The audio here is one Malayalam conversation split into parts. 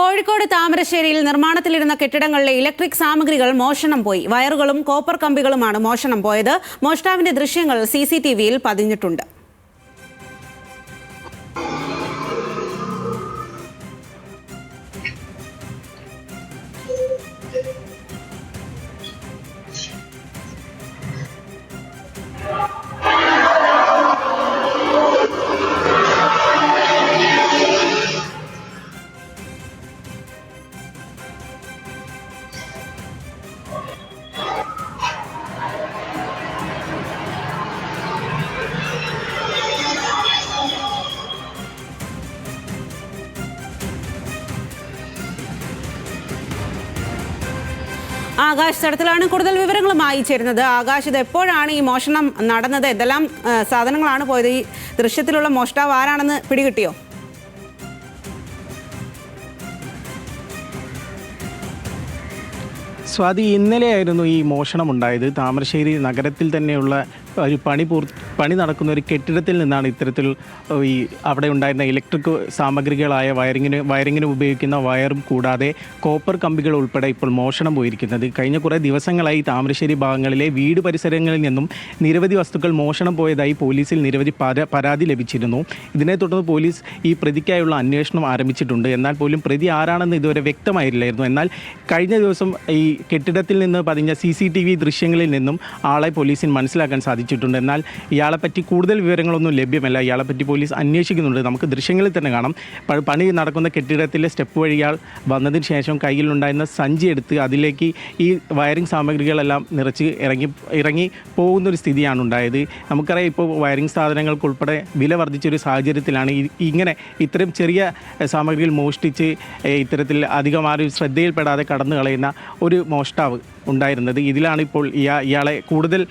കോഴിക്കോട് താമരശ്ശേരിയിൽ നിർമ്മാണത്തിലിരുന്ന കെട്ടിടങ്ങളിലെ ഇലക്ട്രിക് സാമഗ്രികൾ മോഷണം പോയി. വയറുകളും കോപ്പർ കമ്പികളുമാണ് മോഷണം പോയത്. മോഷ്ടാവിന്റെ ദൃശ്യങ്ങൾ സി പതിഞ്ഞിട്ടുണ്ട്. ആകാശ് തടത്തിലാണ് കൂടുതൽ വിവരങ്ങളുമായി ചേരുന്നത്. ആകാശ് ഇത് എപ്പോഴാണ് ഈ മോഷണം നടന്നത്? എന്തെല്ലാം സാധനങ്ങളാണ് പോയത്? ഈ ദൃശ്യത്തിലുള്ള മോഷ്ടാവ് ആരാണെന്ന് പിടികിട്ടിയോ? സ്വാതി ഇന്നലെയായിരുന്നു ഈ മോഷണം ഉണ്ടായത് താമരശ്ശേരി നഗരത്തിൽ തന്നെയുള്ള ഒരു പണി പൂർ പണി നടക്കുന്ന ഒരു കെട്ടിടത്തിൽ നിന്നാണ് ഇത്തരത്തിൽ ഈ അവിടെ ഉണ്ടായിരുന്ന ഇലക്ട്രിക് സാമഗ്രികളായ വയറിങ്ങിന് വയറിങ്ങിന് ഉപയോഗിക്കുന്ന വയറും കൂടാതെ കോപ്പർ കമ്പികൾ ഉൾപ്പെടെ ഇപ്പോൾ മോഷണം പോയിരിക്കുന്നത്. കഴിഞ്ഞ കുറേ ദിവസങ്ങളായി താമരശ്ശേരി ഭാഗങ്ങളിലെ വീട് പരിസരങ്ങളിൽ നിന്നും നിരവധി വസ്തുക്കൾ മോഷണം പോയതായി പോലീസിൽ നിരവധി പരാതി ലഭിച്ചിരുന്നു. ഇതിനെ തുടർന്ന് പോലീസ് ഈ പ്രതിക്കായുള്ള അന്വേഷണം ആരംഭിച്ചിട്ടുണ്ട്. എന്നാൽ പോലും പ്രതി ആരാണെന്ന് ഇതുവരെ വ്യക്തമായില്ലായിരുന്നു എന്നാൽ കഴിഞ്ഞ ദിവസം ഈ കെട്ടിടത്തിൽ നിന്ന് പതിഞ്ഞ സി സി ടി വി ദൃശ്യങ്ങളിൽ നിന്നും ആളെ പോലീസിന് മനസ്സിലാക്കാൻ സാധിച്ചിട്ടുണ്ട്. എന്നാൽ ഇയാളെപ്പറ്റി കൂടുതൽ വിവരങ്ങളൊന്നും ലഭ്യമല്ല. ഇയാളെപ്പറ്റി പോലീസ് അന്വേഷിക്കുന്നുണ്ട്. നമുക്ക് ദൃശ്യങ്ങളിൽ തന്നെ കാണാം. പണി നടക്കുന്ന കെട്ടിടത്തിലെ സ്റ്റെപ്പ് വഴി ഇയാൾ വന്നതിന് ശേഷം കയ്യിലുണ്ടായിരുന്ന സഞ്ചി എടുത്ത് അതിലേക്ക് ഈ വയറിംഗ് സാമഗ്രികളെല്ലാം നിറച്ച് ഇറങ്ങി ഇറങ്ങി പോകുന്നൊരു സ്ഥിതിയാണ് ഉണ്ടായത്. നമുക്കറിയാം ഇപ്പോൾ വയറിംഗ് സാധനങ്ങൾക്ക് ഉൾപ്പെടെ വില വർദ്ധിച്ചൊരു സാഹചര്യത്തിലാണ് ഇങ്ങനെ ഇത്തരം ചെറിയ സാമഗ്രികൾ മോഷ്ടിച്ച് ഇത്തരത്തിൽ അധികം ആരും ശ്രദ്ധയിൽപ്പെടാതെ കടന്നു കളയുന്ന ഒരു മോഷ്ടാവ് ഉണ്ടായിരുന്നത്. ഇതിലാണ് ഇപ്പോൾ ഇയാ ഇയാളെ കൂടുതൽ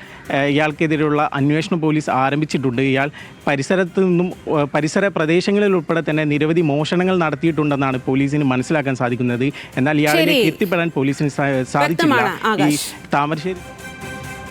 ഇയാൾക്കെതിരെയുള്ള അന്വേഷണം പോലീസ് ആരംഭിച്ചിട്ടുണ്ട്. ഇയാൾ പരിസരത്ത് നിന്നും പരിസര പ്രദേശങ്ങളിൽ ഉൾപ്പെടെ തന്നെ നിരവധി മോഷണങ്ങൾ നടത്തിയിട്ടുണ്ടെന്നാണ് പോലീസിന് മനസ്സിലാക്കാൻ സാധിക്കുന്നത്. എന്നാൽ ഇയാളിലേക്ക് എത്തിപ്പെടാൻ പോലീസിന് സാധിച്ചില്ല. ഈ താമരശ്ശേരി